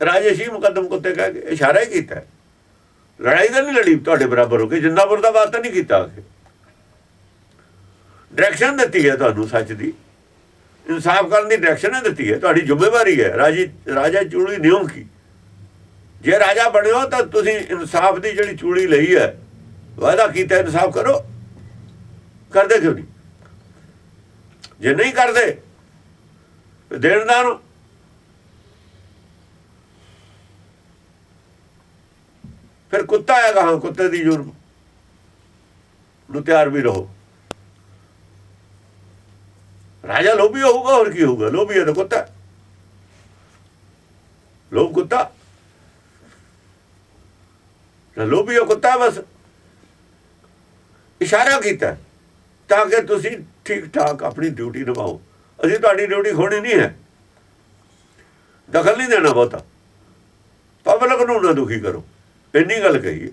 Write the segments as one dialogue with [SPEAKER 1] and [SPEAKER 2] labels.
[SPEAKER 1] ਰਾਜੇਸ਼ੀ ਮੁਕੱਦਮ ਕੁੱਤੇ ਕਹਿ ਕੇ ਇਸ਼ਾਰਾ ਹੀ ਕੀਤਾ। ਲੜਾਈ ਤਾਂ ਨਹੀਂ ਲੜੀ, ਤੁਹਾਡੇ ਬਰਾਬਰ ਹੋ ਕੇ ਜਿੰਦਾਪੁਰ ਦਾ ਬਾਤ ਨਹੀਂ ਕੀਤਾ ਡਾਇਰੈਕਸ਼ਨ ਦਿੱਤੀ ਹੈ ਤੁਹਾਨੂੰ ਸੱਚ ਦੀ। ਇਨਸਾਫ ਕਰਨ ਦੀ ਡਾਇਰੈਕਸ਼ਨ ਦਿੱਤੀ ਹੈ, ਤੁਹਾਡੀ ਜ਼ਿੰਮੇਵਾਰੀ ਹੈ। ਰਾਜੀ, ਰਾਜਾ ਚੂੜੀ ਨਿਯਮ ਕੀ? ਜੇ ਰਾਜਾ ਬਣਿਓ ਤਾਂ ਤੁਸੀਂ ਇਨਸਾਫ ਦੀ ਜਿਹੜੀ ਚੂੜੀ ਲਈ ਹੈ, ਵਾਅਦਾ ਕੀਤਾ, ਇਨਸਾਫ ਕਰੋ। ਕਰਦੇ ਕਿਉਂ ਨਹੀਂ? ਜੇ ਨਹੀਂ ਕਰਦੇ ਦੇਣਦਾਰ ਫਿਰ ਕੁੱਤਾ ਹੈਗਾ ਹਾਂ ਕੁੱਤੇ ਦੀ ਜੁਰਮ ਨੂੰ ਤਿਆਰ ਵੀ ਰਹੋ। ਰਾਜਾ ਲੋਭੀ ਹੋਊਗਾ, ਹੋਰ ਕੀ ਹੋਊਗਾ? ਲੋਭੀ ਹੈ ਤਾਂ ਕੁੱਤਾ। ਲੋਭ ਕੁੱਤਾ। ਤਾਂ ਲੋਭੀ ਹੈ ਕੁੱਤਾ ਬਸ। ਇਸ਼ਾਰਾ ਕੀਤਾ। ਤਾਂ ਕਿ ਤੁਸੀਂ ਠੀਕ ਠਾਕ ਆਪਣੀ ਡਿਊਟੀ ਨਿਭਾਓ। ਅਸੀਂ ਤੁਹਾਡੀ ਡਿਊਟੀ ਖੋਣੀ ਨਹੀਂ ਹੈ। ਦਖਲ ਨਹੀਂ ਦੇਣਾ ਬਹੁਤਾ। ਪਬਲਿਕ ਨੂੰ ਨਾ ਦੁਖੀ ਕਰੋ। ਇੰਨੀ ਗੱਲ ਕਹੀ।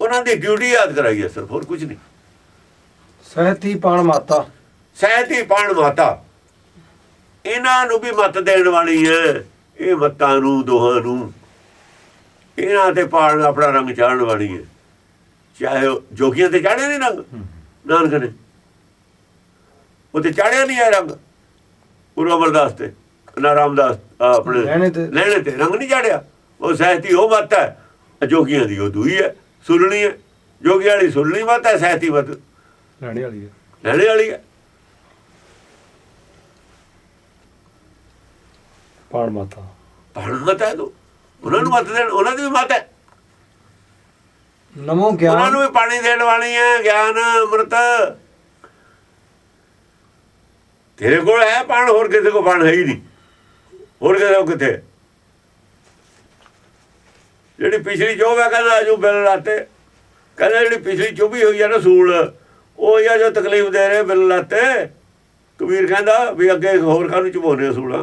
[SPEAKER 1] ਉਹਨਾਂ ਦੀ ਡਿਊਟੀ ਯਾਦ ਕਰਾਈ ਹੈ ਸਿਰਫ ਹੋਰ ਕੁਝ ਨਹੀਂ।
[SPEAKER 2] ਸਹਿਤੀ ਪਾਣ ਮਾਤਾ।
[SPEAKER 1] ਸਹਿਤੀ ਪਾਣ ਮਾਤਾ। ਇਹਨਾਂ ਨੂੰ ਵੀ ਮਤ ਦੇਣ ਵਾਲੀ ਹੈ ਇਹ ਮਤਾਂ ਨੂੰ ਦੋਹਾਂ ਨੂੰ। ਇਹਨਾਂ ਤੇ ਪਾਣ ਆਪਣਾ ਰੰਗ ਚਾੜਨ ਵਾਲੀ ਹੈ। ਚਾਹੇ ਜੋਗੀਆਂ ਤੇ ਚਾੜਿਆ ਨਹੀਂ ਰੰਗ ਨਾਨਕ ਨੇ। ਉਹ ਤੇ ਚਾੜਿਆ ਨਹੀਂ ਹੈ ਰੰਗ ਗੁਰੂ ਅਮਰਦਾਸ ਤੇ। ਨਾ ਰਾਮਦਾਸ ਆਪਣੇ
[SPEAKER 2] ਲੈਣੇ ਤੇ।
[SPEAKER 1] ਲੈਣੇ ਤੇ ਰੰਗ ਨਹੀਂ ਚਾੜਿਆ। ਉਹ ਸਹਿਤੀ ਉਹ ਮਤ ਹੈ ਜੋਗੀਆਂ ਦੀ ਉਹ ਦੂਈ ਹੈ ਸੁਣਨੀ ਹੈ। ਜੋਗੀ ਵਾਲੀ ਸੁਣਨੀ ਮਤ ਹੈ ਸਹਿਤੀ ਮਤ।
[SPEAKER 2] ਲੈਣੇ ਵਾਲੀ ਹੈ।
[SPEAKER 1] ਲੈਣੇ ਵਾਲੀ ਹੈ।
[SPEAKER 2] ਪਾਣ ਮਾਤਾ
[SPEAKER 1] ਪੜਨ ਮਤ ਤੂੰ। ਉਹਨਾਂ ਨੂੰ ਮਤ ਦੇਣ ਉਹਨਾਂ ਦੀ ਵੀ ਮਤ ਹੈ।
[SPEAKER 2] ਨਮੋ
[SPEAKER 1] ਉਹਨਾਂ
[SPEAKER 2] ਗਿਆਨ
[SPEAKER 1] ਨੂੰ ਵੀ ਪਾਣੀ ਦੇਣ ਵਾਲੀ ਹੈ ਗਿਆਨ ਅੰਮ੍ਰਿਤ। ਤੇਰੇ ਕੋਲ ਹੈ ਪਾਣ ਹੋਰ ਕਿਸੇ ਕੋਲ ਪਾਣ ਹੈ ਹੀ ਨਹੀਂ। ਹੋਰ ਕਿਸੇ ਕੋਲ ਕਿੱਥੇ? ਜਿਹੜੀ ਪਿਛਲੀ ਚੋਬ ਹੈ ਕਹਿੰਦਾ ਜੋ ਬਿੱਲ ਲਾਤੇ ਕਹਿੰਦਾ ਜਿਹੜੀ ਪਿਛਲੀ ਚੋਬੀ ਹੋਈ ਹੈ ਨਾ ਸੂਲ ਉਹ ਹੀ ਆ ਜੋ ਤਕਲੀਫ ਦੇ ਰਹੇ ਬਿੱਲ ਲਾਤੇ। ਕਬੀਰ ਕਹਿੰਦਾ ਵੀ ਅੱਗੇ ਹੋਰ ਕਾਹਨੂੰ ਚੁਭਾਉਣੇ ਸੂਲਾਂ?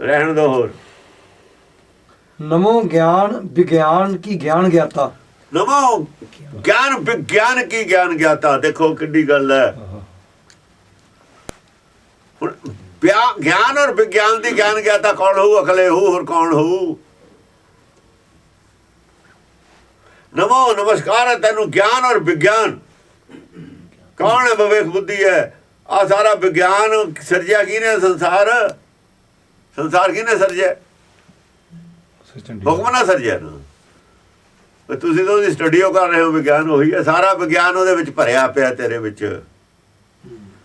[SPEAKER 1] ਰਹਿਣ ਦੋ ਹੋਰ।
[SPEAKER 2] ਨਮੋ ਗਿਆਨ ਵਿਗਿਆਨ ਕੀ ਗਿਆਨ ਗਿਆਤਾ।
[SPEAKER 1] ਨਮੋ ਗਿਆਨ ਵਿਗਿਆਨ ਕੀ ਗਿਆਨ ਗਿਆਤਾ। ਦੇਖੋ ਕਿੱਡੀ ਗੱਲ ਹੈ ਹੁਣ ਵਿਆ- ਗਿਆਨ ਔਰ ਵਿਗਿਆਨ ਦੀ ਗਿਆਨ ਗਿਆਤਾ ਕੌਣ ਹੋਊ? ਅਕਲੇ ਹੋਊ ਹੋਰ ਕੌਣ ਹੋਊ? ਨਮੋ ਨਮਸਕਾਰ ਹੈ ਤੈਨੂੰ ਗਿਆਨ ਔਰ ਵਿਗਿਆਨ। ਕੌਣ ਹੈ ਵਿਵੇਕ ਬੁੱਧੀ ਹੈ? ਆ ਸਾਰਾ ਵਿਗਿਆਨ ਸਿਰਜਿਆ ਕਿਹਨੇ ਸੰਸਾਰ? ਸੰਸਾਰ ਕਿਹਨੇ ਸਿਰਜਿਆ? ਹੁਕਮ ਨਾਲ ਸਿਰਜਿਆ ਨਾ। ਤੁਸੀਂ ਤਾਂ ਉਹਦੀ ਸਟੱਡੀਓ ਕਰ ਰਹੇ ਹੋ ਵਿਗਿਆਨ ਉਹੀ ਹੈ। ਸਾਰਾ ਵਿਗਿਆਨ ਉਹਦੇ ਵਿੱਚ ਭਰਿਆ ਪਿਆ ਤੇਰੇ ਵਿੱਚ।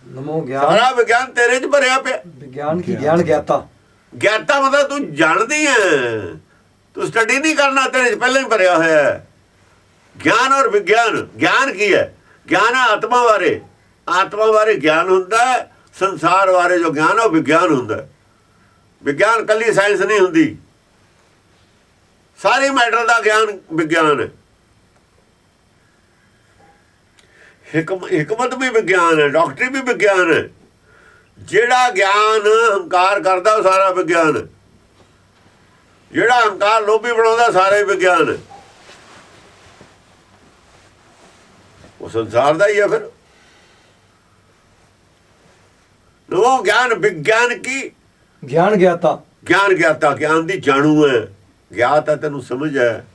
[SPEAKER 2] ਨਮੋ ਗਿਆਨ।
[SPEAKER 1] ਸਾਰਾ ਵਿਗਿਆਨ ਤੇਰੇ 'ਚ ਭਰਿਆ ਪਿਆ।
[SPEAKER 2] ਵਿਗਿਆਨ ਕੀ ਗਿਆਨ ਗਿਆਤਾ?
[SPEAKER 1] ਗਿਆਤਾ ਮਤਲਬ ਤੂੰ ਜਾਣਦੀ ਹੈ ਤੂੰ ਸਟੱਡੀ ਨਹੀਂ ਕਰਨਾ ਤੇਰੇ 'ਚ ਪਹਿਲਾਂ ਹੀ ਭਰਿਆ ਹੋਇਆ ਹੈ ਗਿਆਨ ਔਰ ਵਿਗਿਆਨ ਗਿਆਨ ਕੀ ਹੈ ਗਿਆਨ ਆਤਮਾ ਬਾਰੇ। ਆਤਮਾ ਬਾਰੇ ਗਿਆਨ ਹੁੰਦਾ ਹੈ ਸੰਸਾਰ ਬਾਰੇ ਜੋ ਗਿਆਨ ਉਹ ਵਿਗਿਆਨ ਹੁੰਦਾ ਵਿਗਿਆਨ ਕੱਲੀ ਸਾਇੰਸ ਨਹੀਂ ਹੁੰਦੀ। ਸਾਰੇ ਮੈਟਰ ਦਾ ਗਿਆਨ ਵਿਗਿਆਨ ਹੈ ਹਕਮ ਹਕਮਤ ਵੀ ਵਿਗਿਆਨ ਹੈ ਡਾਕਟਰੀ ਵੀ ਵਿਗਿਆਨ ਹੈ। ਜਿਹੜਾ ਗਿਆਨ ਹੰਕਾਰ ਕਰਦਾ ਉਹ ਸਾਰਾ ਵਿਗਿਆਨ ਜਿਹੜਾ ਹੰਕਾਰ ਲੋਭੀ ਬਣਾਉਂਦਾ ਸਾਰਾ ਵਿਗਿਆਨ ਉਹ ਸੰਸਾਰ ਦਾ ਹੀ ਹੈ ਫਿਰ। ਲੋ ਗਿਆਨ ਵਿਗਿਆਨ ਕੀ?
[SPEAKER 2] ਗਿਆਨ ਗਿਆਤਾ।
[SPEAKER 1] ਗਿਆਨ ਗਿਆਤਾ ਗਿਆਨ ਦੀ ਜਾਣੂ ਹੈ। ਗਿਆਤ ਹੈ ਤੈਨੂੰ ਸਮਝ ਹੈ।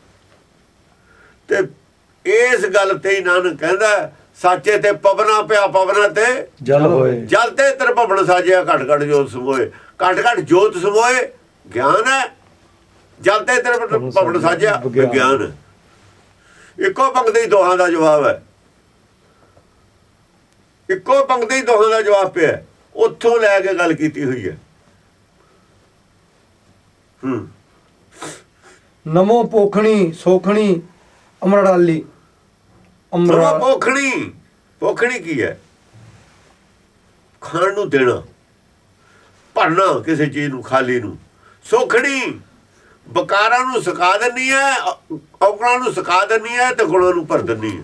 [SPEAKER 1] ਤੇ ਇਸ ਗੱਲ ਤੇ ਹੀ ਨਾਨਕ ਕਹਿੰਦਾ ਸਾਚੇ ਤੇ ਪਵਨਾ ਪਿਆ ਪਵਨਾ ਤੇ
[SPEAKER 2] ਜਲ ਹੋਏ।
[SPEAKER 1] ਜਲ ਤੇ ਤਰ ਭਵਨ ਸਾਜਿਆ ਘਟ ਘਟ ਜੋਤ ਸਮੋਏ। ਘਟ ਘਟ ਜੋਤ ਸਮੋਏ ਗਿਆਨ ਹੈ। ਜਲ ਤੇ ਤਰ ਭਵਨ ਸਾਜਿਆ ਹੈ। ਇੱਕੋ ਪੰਕਤੀ ਦੋਹਾਂ ਦਾ ਜਵਾਬ ਹੈ। ਇੱਕੋ ਪੰਕਤੀ ਦੋਹਾਂ ਦਾ ਜਵਾਬ ਪਿਆ। ਉੱਥੋਂ ਲੈ ਕੇ ਗੱਲ ਕੀਤੀ ਹੋਈ ਹੈ। ਹੂੰ।
[SPEAKER 2] ਨਮੋ ਪੋਖਣੀ ਸੋਖਣੀ ਅਮਰੜਾਲੀ। ਅਮਰਾ
[SPEAKER 1] ਪੋਖਣੀ ਪੋਖਣੀ ਕੀ ਹੈ? ਖਾਣ ਨੂੰ ਦੇਣਾ ਭਰਨਾ ਕਿਸੇ ਚੀਜ਼ ਨੂੰ ਖਾਲੀ ਨੂੰ। ਸੋਖਣੀ ਬਕਾਰਾਂ ਨੂੰ ਸੁਕਾ ਦਿੰਨੀ ਹੈ ਔ- ਔਗਣਾਂ ਨੂੰ ਸੁਕਾ ਦਿੰਨੀ ਹੈ ਤੇ ਗੁਣਾਂ ਨੂੰ ਭਰ ਦਿੰਨੀ ਹੈ।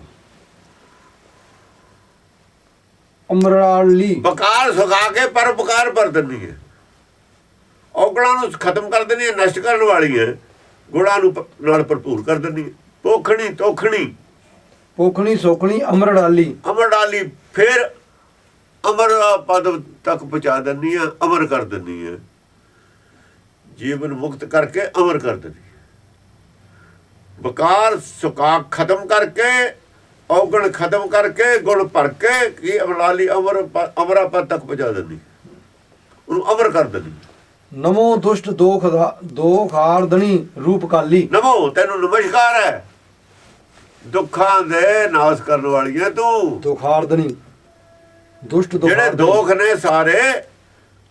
[SPEAKER 2] ਅਮਰਾਲੀ
[SPEAKER 1] ਬਕਾਰ ਸੁਕਾ ਕੇ ਪਰਉਪਕਾਰ ਭਰ ਦਿੰਨੀ ਹੈ। ਔਗਣਾਂ ਨੂੰ ਖਤਮ ਕਰ ਦਿੰਨੀ ਹੈ ਨਸ਼ਟ ਕਰਨ ਵਾਲੀ ਹੈ। ਗੁਣਾਂ ਨੂੰ ਨਾਲ ਭਰਪੂਰ ਕਰ ਦਿੰਨੀ ਹੈ। ਪੋਖਣੀ ਤੋਖਣੀ
[SPEAKER 2] ਪੋਖਣੀ ਸੋਖਣੀ
[SPEAKER 1] ਅਮਰ ਡਾਲੀ ਫਿਰ ਅਮਰ ਪਦ ਤੱਕ ਪਹੁੰਚਾ ਦਿੰਦੀ ਹੈ ਅਮਰ ਕਰ ਦਿੰਦੀ ਹੈ। ਜੀਵਨ ਮੁਕਤ ਕਰਕੇ ਅਮਰ ਕਰ ਦਿੰਦੀ ਹੈ। ਬਕਾਰ ਸੁਕਾ ਖਤਮ ਕਰਕੇ ਔਗਣ ਖਤਮ ਕਰਕੇ ਗੁਣ ਭਰ ਕੇ ਕੀ ਅਮਲਾਲੀ ਅਮਰ ਪ- ਅਮਰਾ ਪਦ ਤੱਕ ਪਹੁੰਚਾ ਦਿੰਦੀ ਉਹਨੂੰ ਅਮਰ ਕਰ ਦਿੰਦੀ
[SPEAKER 2] ਨਮੋ ਦੁਸ਼ਟ ਦੋਖ ਦਾ ਦੋਖ ਹਾਰਦਣੀ ਰੂਪ ਕਾਲੀ
[SPEAKER 1] ਨਮੋ ਤੈਨੂੰ ਨਮਸਕਾਰ ਹੈ। ਦੁੱਖਾਂ ਦੇ ਨਾਸ ਕਰਨ ਵਾਲੀ ਹੈ ਤੂੰ
[SPEAKER 2] ਦੁਖ ਹਾਰਦਣੀ ਦੁਸ਼ਟ
[SPEAKER 1] ਜਿਹੜੇ। ਦੋਖ ਨੇ ਸਾਰੇ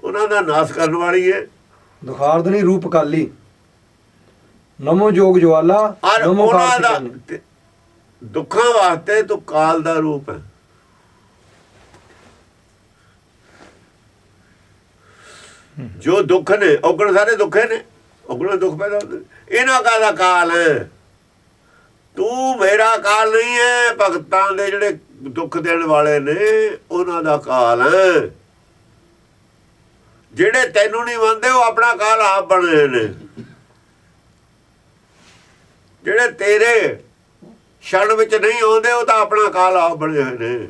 [SPEAKER 1] ਉਹਨਾਂ ਦਾ ਨਾਸ ਕਰਨ ਵਾਲੀ ਹੈ
[SPEAKER 2] ਦੁਖ ਹਾਰਦਣੀ ਰੂਪ ਕਾਲੀ। ਨਮੋ ਜੋਗ ਜਵਾਲਾ ਨਮੋ
[SPEAKER 1] ਉਹਨਾਂ
[SPEAKER 2] ਕਾਲ
[SPEAKER 1] ਦਾ ਦੁੱਖਾਂ ਵਾਸਤੇ ਤੂੰ ਕਾਲ ਦਾ ਰੂਪ ਹੈ। ਜੋ ਦੁੱਖ ਨੇ ਔਗਣ ਸਾਰੇ ਦੁੱਖੇ ਨੇ। ਔਗਣ ਦੁੱਖ ਪੈਦਾ। ਇਹਨਾਂ ਦਾ ਕਾਲ ਹੈ? ਤੂੰ ਮੇਰਾ ਕਾਲ ਨਹੀਂ ਹੈ ਭਗਤਾਂ ਦੇ ਜਿਹੜੇ ਦੁੱਖ ਦੇਣ ਵਾਲੇ ਨੇ, ਉਹਨਾਂ ਦਾ ਕਾਲ ਹੈ ਜਿਹੜੇ ਤੈਨੂੰ ਨਹੀਂ ਮੰਨਦੇ, ਉਹ ਆਪਣਾ ਕਾਲ ਆਪ ਬਣੇ ਨੇ। ਜਿਹੜੇ ਤੇਰੇ ਸ਼ਰਨ ਵਿੱਚ ਨਹੀਂ ਆਉਂਦੇ, ਉਹ ਤਾਂ ਆਪਣਾ ਕਾਲ ਆਪ ਬਣੇ ਹੋਏ ਨੇ।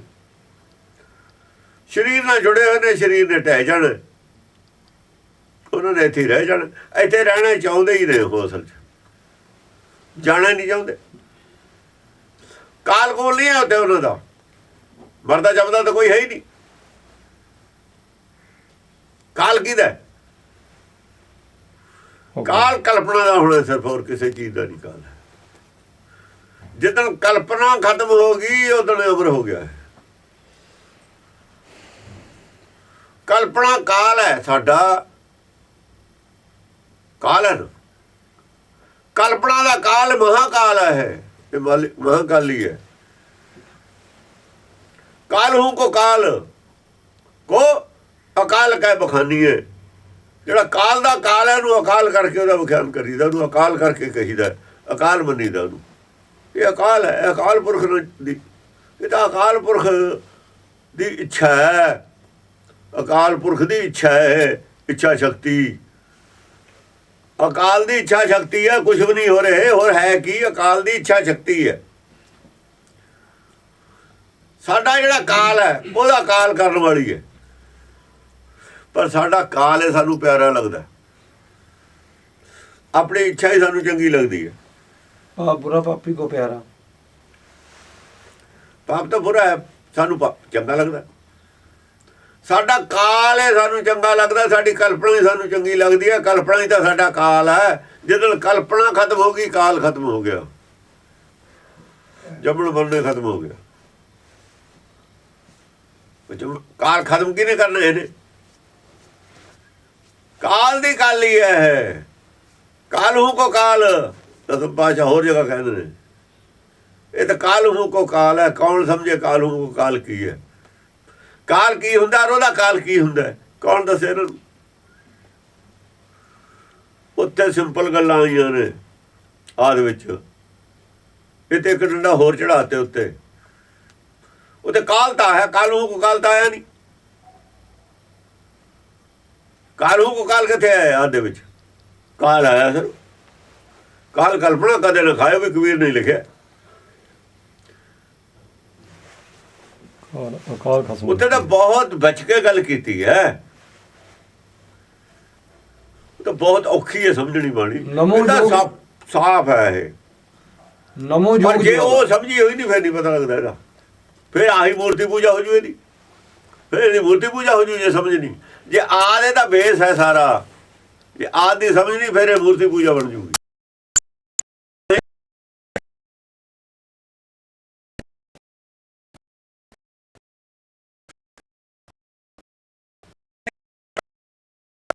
[SPEAKER 1] ਸਰੀਰ ਨਾਲ ਜੁੜੇ ਹੋਏ ਨੇ, ਸਰੀਰ ਨੇ ਟਹਿ ਜਾਣ। ਉਹਨਾਂ ਨੇ ਇੱਥੇ ਰਹਿ ਜਾਣ। ਇੱਥੇ ਰਹਿਣਾ ਚਾਹੁੰਦੇ ਹੀ ਨੇ ਉਹ ਅਸਲ 'ਚ। ਜਾਣਾ ਨਹੀਂ ਚਾਹੁੰਦੇ। ਕਾਲ ਨਹੀਂ ਹੈ ਉੱਤੇ ਉਹਨਾਂ ਦਾ। ਮਰਦਾ ਜਪਦਾ ਤਾਂ ਕੋਈ ਹੈ ਹੀ ਨਹੀਂ। ਕਾਲ ਕਿਹਦਾ? ਕਾਲ ਕਲਪਨਾ ਦਾ ਹੋਣਾ ਸਿਰਫ ਹੋਰ ਕਿਸੇ ਚੀਜ਼ ਦਾ ਨਹੀਂ ਕਾਲ। ਹੈ ਜਿੱਦਣ ਕਲਪਨਾ ਖਤਮ ਹੋ ਗਈ ਉਦੋਂ ਅਮਰ ਹੋ ਗਿਆ। ਕਲਪਨਾ ਕਾਲ ਹੈ ਸਾਡਾ। ਕਾਲ ਹੈ। ਕਲਪਨਾ ਦਾ ਕਾਲ ਮਹਾਕਾਲ ਹੈ। ਇਹ ਮਹਾਕਾਲੀ ਹੈ। ਕਾਲ ਹੂੰ ਕੋ ਕਾਲ। ਕੋ ਅਕਾਲ ਕਹਿ ਬਖਾਨੀਏ। ਜਿਹੜਾ ਕਾਲ ਦਾ ਕਾਲ ਹੈ, ਉਹਨੂੰ ਅਕਾਲ ਕਰਕੇ ਉਹਦਾ ਵਿਖਿਆਨ ਕਰੀਦਾ, ਉਹਨੂੰ ਅਕਾਲ ਕਰਕੇ ਕਹੀਦਾ ਅਕਾਲ ਮੰਨੀਦਾ ਉਹਨੂੰ। ਇਹ ਅਕਾਲ ਹੈ ਅਕਾਲ ਪੁਰਖ ਦੀ, ਇਹ ਤਾਂ ਅਕਾਲ ਪੁਰਖ ਦੀ ਇੱਛਾ ਹੈ। ਅਕਾਲ ਪੁਰਖ ਦੀ ਇੱਛਾ ਹੈ, ਇੱਛਾ ਸ਼ਕਤੀ। ਅਕਾਲ ਦੀ ਇੱਛਾ ਸ਼ਕਤੀ ਹੈ ਕੁਝ ਵੀ ਨਹੀਂ ਹੋ ਰਿਹਾ। ਹੋਰ ਹੈ ਕੀ? ਅਕਾਲ ਦੀ ਇੱਛਾ ਸ਼ਕਤੀ ਹੈ। ਸਾਡਾ ਜਿਹੜਾ ਕਾਲ ਹੈ ਉਹਦਾ ਕਾਲ ਕਰਨ ਵਾਲੀ ਹੈ। ਪਰ ਸਾਡਾ ਕਾਲ ਹੈ ਸਾਨੂੰ ਪਿਆਰਾ ਲੱਗਦਾ। ਆਪਣੀ ਇੱਛਾ ਹੀ ਸਾਨੂੰ ਚੰਗੀ ਲੱਗਦੀ ਹੈ।
[SPEAKER 2] ਪਾਪ ਬੁਰਾ ਪਾਪੀ ਕੋ ਪਿਆਰਾ।
[SPEAKER 1] ਪਾਪ ਤਾਂ ਬੁਰਾ ਹੈ ਸਾਨੂੰ ਪਾ- ਚੰਗਾ ਲੱਗਦਾ। ਸਾਡਾ ਕਾਲ ਹੈ ਸਾਨੂੰ ਚੰਗਾ ਲੱਗਦਾ ਸਾਡੀ ਕਲਪਨਾ ਹੀ ਸਾਨੂੰ ਚੰਗੀ ਲੱਗਦੀ ਹੈ। ਕਲਪਨਾ ਹੀ ਤਾਂ ਸਾਡਾ ਕਾਲ ਹੈ। ਜਦੋਂ ਕਲਪਨਾ ਖਤਮ ਹੋ ਗਈ ਕਾਲ ਖਤਮ ਹੋ ਗਿਆ। ਜੰਮਣ ਬਣਨੇ ਖਤਮ ਹੋ ਗਿਆ। ਕਾਲ ਖਤਮ ਕਿਹਨੇ ਕਰਨਾ ਇਹਨੇ? ਕਾਲ ਦੀ ਗੱਲ ਹੀ ਹੈ। ਕਾਲ ਹੂੰ ਕੋ ਕਾਲ ਦਸਮ ਪਾਸ਼ਾ ਹੋਰ ਜਗ੍ਹਾ ਕਹਿੰਦੇ ਨੇ। ਇਹ ਤਾਂ ਕਾਲ ਹੂੰ ਕੋ ਕਾਲ ਹੈ, ਕੌਣ ਸਮਝੇ ਕਾਲ ਹੂੰ ਕੋ ਕਾਲ ਕੀ ਹੈ? ਕਾਲ ਕੀ ਹੁੰਦਾ ਔਰ ਉਹਦਾ ਕਾਲ ਕੀ ਹੁੰਦਾ ਕੌਣ ਦੱਸੇ ਇਹਨਾਂ ਨੂੰ? ਉੱਤੇ ਸਿੰਪਲ ਗੱਲਾਂ ਆਈਆਂ ਨੇ, ਆਦ ਵਿੱਚ। ਇਹ ਤੇ ਇੱਕ ਡੰਡਾ ਹੋਰ ਚੜਾਤੇ ਉੱਤੇ। ਉੱਤੇ ਕਾਲ ਤਾਂ ਹੈ ਕਾਲ ਕੋ ਕਾਲ ਤਾਂ ਆਇਆ ਨਹੀਂ। ਕਾਲ ਕੋ ਕਾਲ ਕਿੱਥੇ ਆਇਆ ਆਦ ਦੇ ਵਿੱਚ? ਕਾਲ ਆਇਆ ਸਰ। ਕਾਲ ਕਲਪਨਾ ਕਦੇ ਨਾ ਖਾਇਓ ਵੀ ਕਬੀਰ ਨਹੀਂ ਲਿਖਿਆ।
[SPEAKER 3] ਖਸਮ
[SPEAKER 1] ਉੱਥੇ ਤਾਂ ਬਹੁਤ ਬਚ ਕੇ ਗੱਲ ਕੀਤੀ ਹੈ। ਤਾਂ ਬਹੁਤ ਔਖੀ ਹੈ ਸਮਝਣੀ ਬਾਣੀ।
[SPEAKER 2] ਨਮੋ
[SPEAKER 1] ਸਾਫ਼ ਹੈ ਇਹ।
[SPEAKER 2] ਨਮੋ ਜੋਗ
[SPEAKER 1] ਜੇ ਉਹ ਸਮਝੀ ਹੋਈ ਨਹੀਂ ਫਿਰ ਨਹੀਂ ਪਤਾ ਲੱਗਦਾ ਇਹਦਾ। ਫਿਰ ਆਹੀ ਮੂਰਤੀ ਪੂਜਾ ਹੋ ਜੂ ਇਹਦੀ। ਫਿਰ ਇਹਦੀ ਮੂਰਤੀ ਪੂਜਾ ਹੋ ਜੂ ਜੇ ਨਹੀਂ। ਜੇ ਆਦ ਇਹਦਾ ਬੇਸ ਹੈ ਸਾਰਾ। ਜੇ ਆਦ ਦੀ ਸਮਝ ਨਹੀਂ, ਫਿਰ ਇਹ ਮੂਰਤੀ ਪੂਜਾ ਬਣ ਜੂਗੀ।